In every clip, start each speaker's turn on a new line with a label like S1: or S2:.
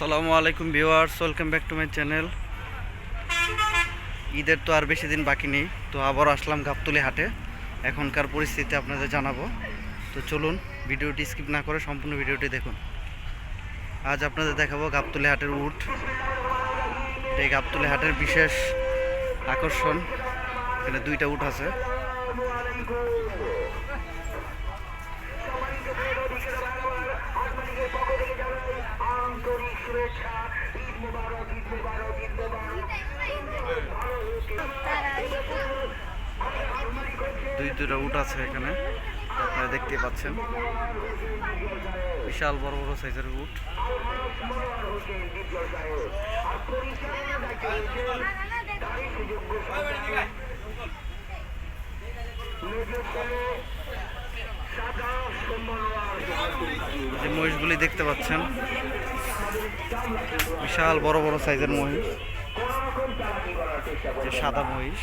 S1: আসসালামু আলাইকুম viewers, welcome back to my channel. ঈদের তো আর বেশি দিন বাকি নেই, তো আবার আসলাম গাবতলি হাটে। এখনকার পরিস্থিতি আপনাদের জানাব। তো চলুন, ভিডিওটি স্কিপ না করে সম্পূর্ণ ভিডিওটি দেখুন। আজ আপনাদের দেখাবো গাবতলি হাটের উট। এই গাবতলি হাটের বিশেষ আকর্ষণ, এখানে দুইটা উট আছে। দুই দুইটা উট আছে এখানে আপনারা দেখতে পাচ্ছেন। বিশাল বড় বড় সাইজের উট। যে মহিষগুলি দেখতে পাচ্ছেন। বিশাল বড় বড় সাইজের মহিষ। যে সাদা মহিষ।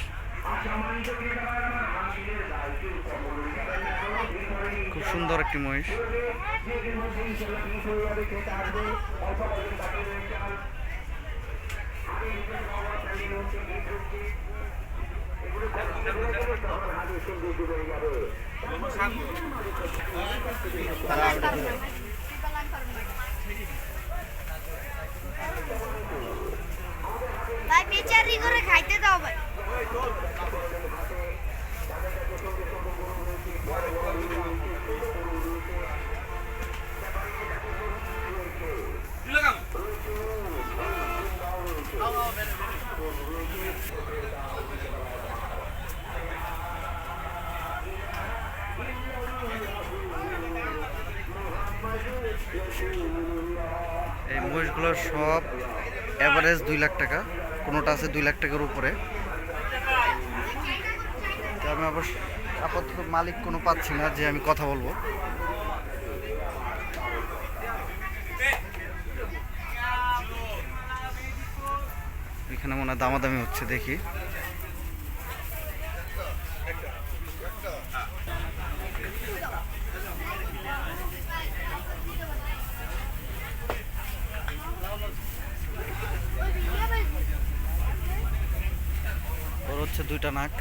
S1: খুব সুন্দর একটি মহিষ।
S2: ভাই বিচারি করে খাইতে দাও ভাই।
S1: এই মহিষগুলোর সব অ্যাভারেজ দুই লাখ টাকা। কোনোটা আছে দুই লাখ টাকার উপরে। তো আমি অবশ্য আপাতত মালিক কোনো পাচ্ছি না যে আমি কথা বলব। এখানে মনে হয় দামাদামি হচ্ছে, দেখি। হচ্ছে দুইটা নাক।